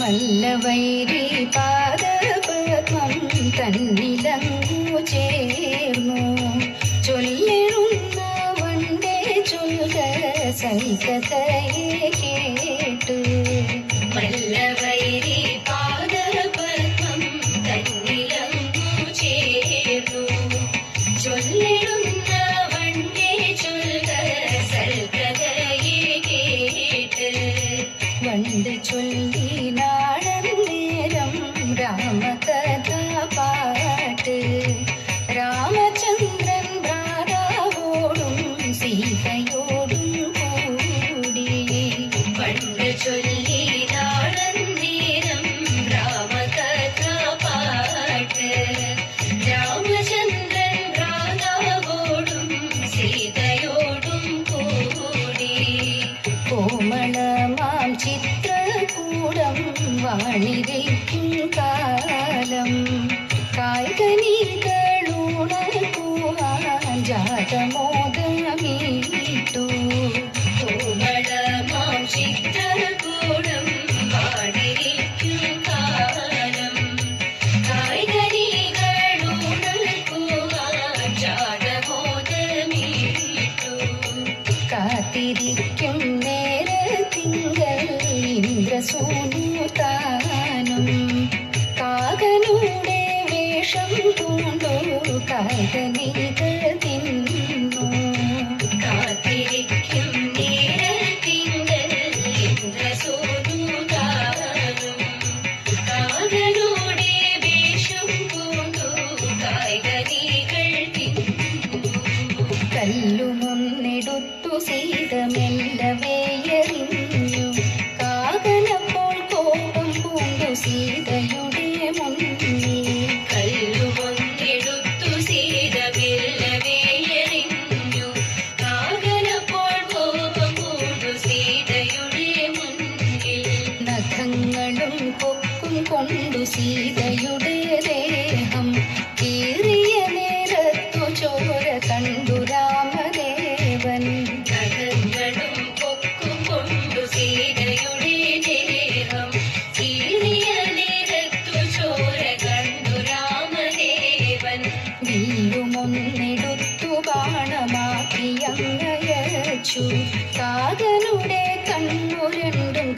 വല്ലവൈരി പാദപത്മം തന്നിലങ്ങു ചേർന്നു. ചൊല്ലിടുന്ന വണ്ടേ ചൊല്ല സൈകതയെ ചിത്രകൂടം വാണിരിക്കും കാലം. കായ്കനികളുണക്കുവാൻ ജാതമോദമീട്ടു കോമളമാം ചിത്രകൂടം പാടിരിക്കും കാലം. കായ്കനികളുണക്കുവാൻ ജാതമോദമീട്ടു കാത്തിരിക്കും ഇന്ദ്രസൂനുതാനും കാകനൂടെ വേഷം പൂണ്ടോ? കാകനികൾ തിന്നു. കാത്തിരിക്കും നേരത്തിങ്കൽ ഇന്ദ്രസൂനുകാരും കാകനോടെ വേഷം പൂണ്ടു? കായ്കനികൾ തിന്നു. കല്ലുമൊന്നെടുത്തു സീതമെല്ലവേയറിഞ്ഞു സീതയുടെ ദേഹം കീറിയ നേരത്തു ചോര കണ്ടു രാമദേവൻ. നഖങ്ങളും കൊണ്ടു സീതയുടെ ദേഹം കീറിയ നേരത്തു ചോര കണ്ടു രാമദേവൻ. ബാണമാക്കിയങ്ങയച്ചു കണ്ണു രണ്ടും